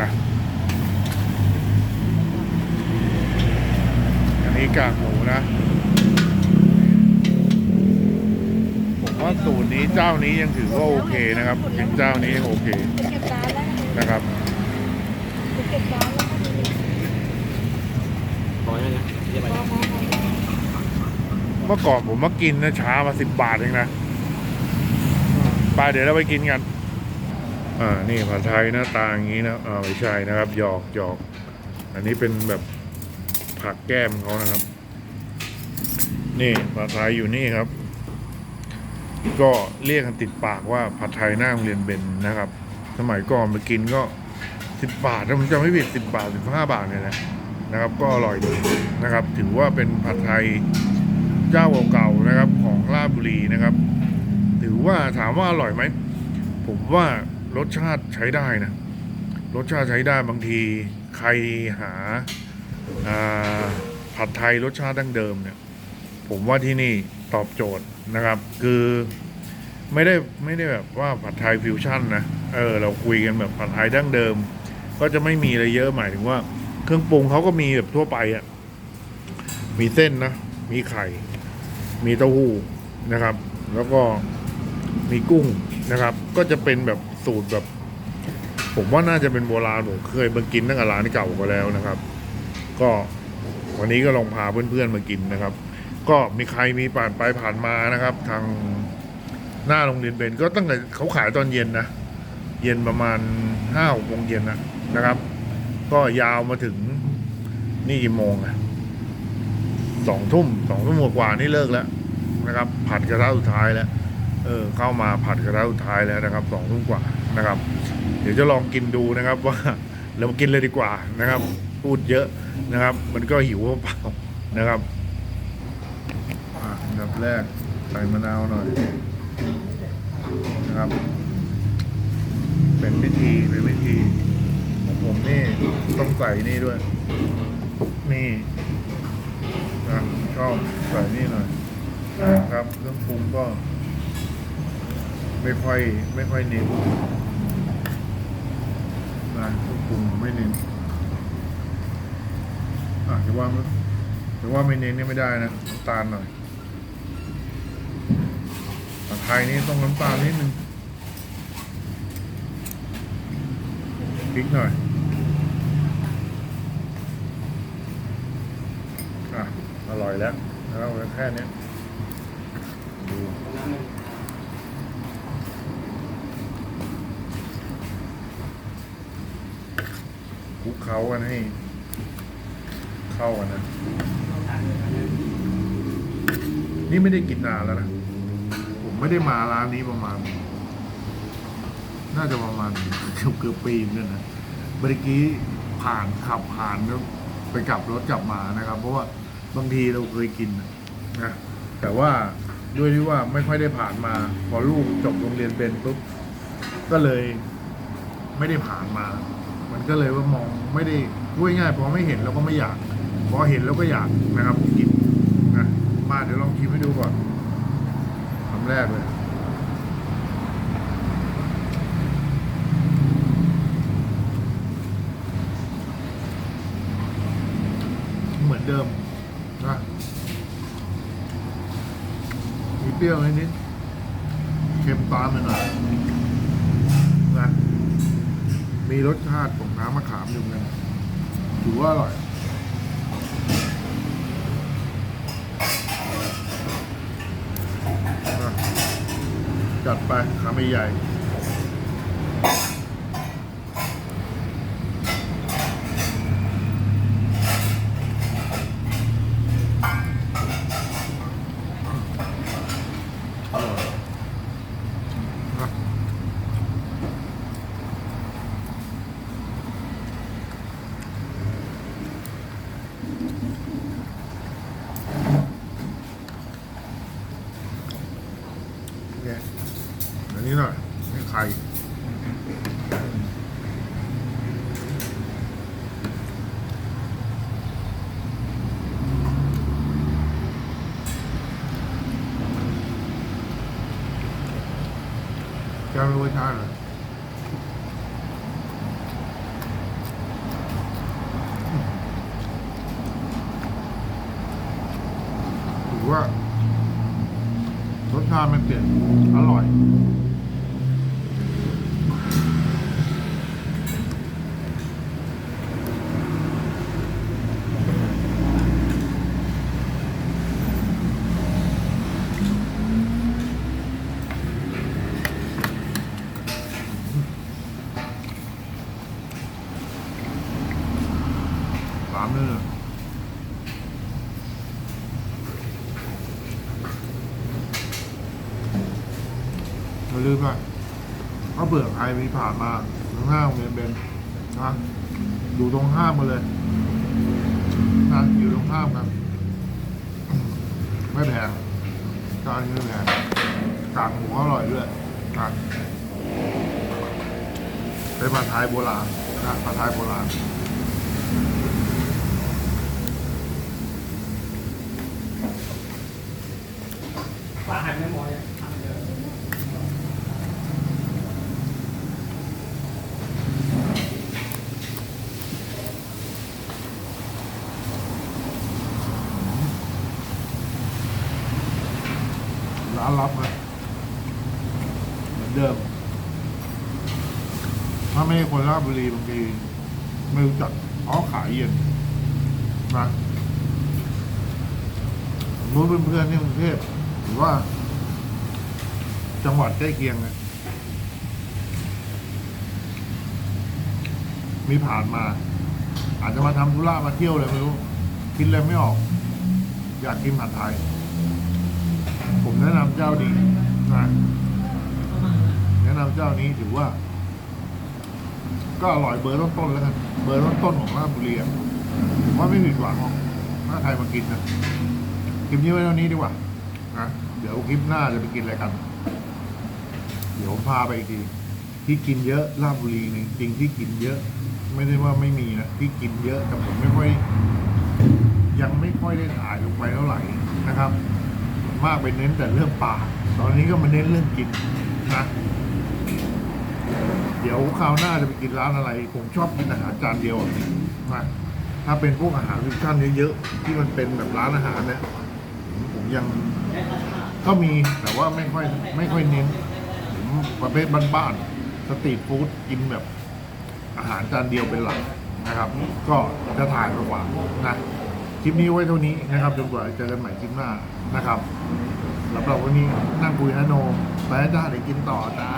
นะอันนี้กากหมูนะผมว่าสูตรนี้เจ้านี้ยังถือว่าโอเคนะครับยังเจ้านี้โอเคนะครับเมื่อก่อนผมมากินนะช้ามาสิบบาทเองนะไปเดี๋ยวเราไปกินกัน อ่า นี่ผัดไทยหน้าตาอย่างนี้นะ อ่า ไม่ใช่นะครับ หยอกหยอก อันนี้เป็นแบบผักแก้มเขานะครับ นี่ผัดไทยอยู่นี่ครับ ก็เรียกกันติดปากว่าผัดไทยหน้าโรงเรียนเบนนะครับ สมัยก่อนมากินก็สิบบาทถ้าผมจำไม่ผิดสิบบาทสิบห้าบาทเนี่ยนะนะครับ ก็อร่อยดีนะครับ ถือว่าเป็นผัดไทยเจ้าเก่าๆนะครับ ของราชบุรีนะครับ ถือว่าถามว่าอร่อยไหม ผมว่า รสชาติใช้ได้นะ รสชาติใช้ได้บางทีใครหาผัดไทยรสชาติดั้งเดิมเนี่ย ผมว่าที่นี่ตอบโจทย์นะครับ คือไม่ได้ไม่ได้แบบว่าผัดไทยฟิวชั่นนะเออเราคุยกันแบบผัดไทยดั้งเดิม ก็จะไม่มีอะไรเยอะหมายถึงว่าเครื่องปรุงเขาก็มีแบบทั่วไปอะ่ะมีเส้นนะ มีไข่ มีเต้าหู้นะครับ แล้วก็มีกุ้งนะครับ ก็จะเป็นแบบ สูตรแบบ ผมว่าน่าจะเป็นโบราณผมเคยมากินตั้งแต่ร้านเก่าก็แล้วนะครับ ก็วันนี้ก็ลองพาเพื่อนๆมากินนะครับ ก็มีใครมีผ่านไปผ่านมานะครับ ทางหน้าโรงเรียนเบนก็ตั้งแต่เขาขายตอนเย็นนะเย็นประมาณห้าหกโมงเย็นนะนะครับ ก็ยาวมาถึงนี่กี่โมงอะสองทุ่มสองทุ่มกว่านี่เลิกแล้วนะครับ ผัดกระทะสุดท้ายแล้ว เออ เข้ามาผัดกระทะสุดท้ายแล้วนะครับสองทุ่มกว่า นะครับ เดี๋ยวจะลองกินดูนะครับว่าเรามากินเลยดีกว่านะครับ พูดเยอะนะครับ มันก็หิวเปล่าๆนะครับอะอันดับแรกใส่มะนาวหน่อยนะครับ เป็นพิธีเป็นพิธีของผมนี่ต้องใส่นี่ด้วย นี่นะชอบใส่นี่หน่อยนะครับเครื่องปรุงก็ไม่ค่อยไม่ค่อยเน้น นะเครื่องปรุงไม่เน้นอะจะว่าจะว่าไม่เน้นเนี่ยไม่ได้นะน้ำตาลหน่อยผัดไทยนี่ต้องน้ำตาลนิดนึงพริกหน่อยอะอร่อยแล้วแล้วแค่นี้ดู ลุกเคล้ากันให้ เข้ากันนะ นี่ไม่ได้กินนานแล้วนะ ผมไม่ได้มาร้านนี้ประมาณ น่าจะประมาณเกือบเกือบปีนึงนะเมื่อกี้ผ่านขับผ่านแล้วไปกลับรถกลับมานะครับ เพราะว่าบางทีเราเคยกินนะนะแต่ว่าด้วยที่ว่าไม่ค่อยได้ผ่านมา พอลูกจบโรงเรียนเป็นปุ๊บก็เลยไม่ได้ผ่านมา มันก็เลยว่ามองไม่ได้พูดง่ายพอไม่เห็นเราก็ไม่อยาก พอเห็นแล้วก็อยากนะครับกินนะมาเดี๋ยวลองชิมให้ดูก่อนคำแรกเลยเหมือนเดิมนะมีเปรี้ยวนิดๆเค็มตามไปหน่อยนะ มีรสชาติของน้ำมะขามอยู่เหมือนกันถือว่าอร่อย จัดไปขาไม่ใหญ่างรู้ถือว่ารสชาติมันเปลี่ยนอร่อยามเลยอย่าลืมนะถ้าเบื่อใครมีผ่านมาตรงห้าโรงเรียนเบนนะอยู่ตรงห้ามมาเลยนะอยู่ตรงห้ามกันไม่แพงจานนี้ไม่แพงกากหมูอร่อยด้วยนะเป็นผัดไทยโบราณนะผัดไทยโบราณ ปลา หันไม่มดเลยร้านรับนะเหมือนเดิม ถ้าไม่ใช่คนราชบุรีบางทีไม่รู้จักอ๋อขายเย็นนะสมมติเพื่อนๆที่กรุงเทพ หรือว่า จังหวัดใกล้เคียงเนี่ยมีผ่านมา อาจจะมาทำธุระมาเที่ยวเลยไม่รู้ คิดอะไรไม่ออก อยากกินผัดไทย ผมแนะนำเจ้าดีนะแนะนำเจ้านี้ถือว่า ก็อร่อยเบอร์ต้นๆแล้วกัน เบอร์ต้นๆของราชบุรีผมว่าไม่ผิดหวังหรอกถ้าใครมากินนะคลิปนี้ไว้เท่านี้ดีกว่า นะเดี๋ยวคลิปหน้าจะไปกินอะไรกัน เดี๋ยวผมพาไปอีกทีที่กินเยอะราชบุรีเนี่ยจริงที่กินเยอะ ไม่ได้ว่าไม่มีนะที่กินเยอะแต่ผมไม่ค่อย ยังไม่ค่อยได้ถ่ายลงไปเท่าไหร่นะครับ มากไปเน้นแต่เรื่องป่า ตอนนี้ก็มาเน้นเรื่องกินนะเดี๋ยวคราวหน้าจะไปกินร้านอะไร ผมชอบกินอาหารจานเดียวนะถ้าเป็นพวกอาหารฟิวชั่นเยอะๆที่มันเป็นแบบร้านอาหารเนี่ยผมยัง ก็มีแต่ว่าไม่ค่อยไม่ค่อยเน้นผมประเภทบ้านๆสตรีทฟู้ดกินแบบ อาหารจานเดียวเป็นหลักนะครับ ก็จะถ่ายระหว่านะคลิปนี้ไว้เท่านี้นะครับจนกว่าจะเจอกันใหม่คลิปหน้านะครับสำหรับวันนี้นั่งคุยนะโนไปจ้าเดี๋ยวกินต่อจ้า